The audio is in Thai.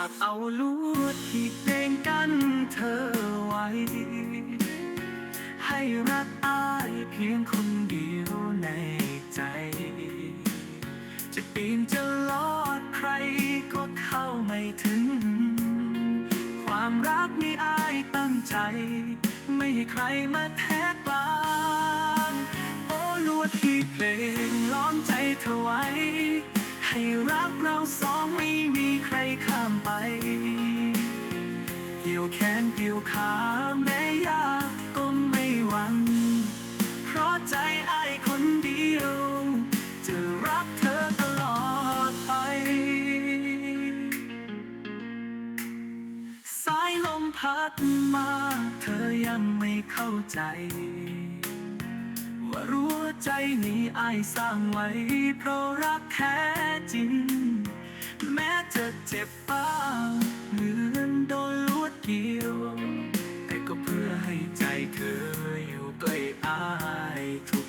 ากเอาลวดที่เด้งกันเธอไว้ ให้รักอายเพียงคนเดียวในใจ จะปีนจะลอดใครก็เข้าไม่ถึง ความรักนี้อายตั้งใจ ไม่ให้ใครมาแทกกลางโอ้ลวดที่เพลงล้อมใจเธอไว้ ให้รักเราสองไม่มีใครข้ามไป เกี่ยวแขนเกี่ยวขาแม้ยากก็ไม่หวั่นเพราะใจไอายคนเดียว จะรักเธอตลอดไป สายลมพัดมา เธอยังไม่เข้าใจ ว่ารู้ ใจนี้อายสร้างไว้ เพราะรักแท้จริง แม้จะเจ็บบ้างเหมือนโดนลวดเกี่ยว แต่ก็เพื่อให้ใจเธออยู่ใกล้อายทุก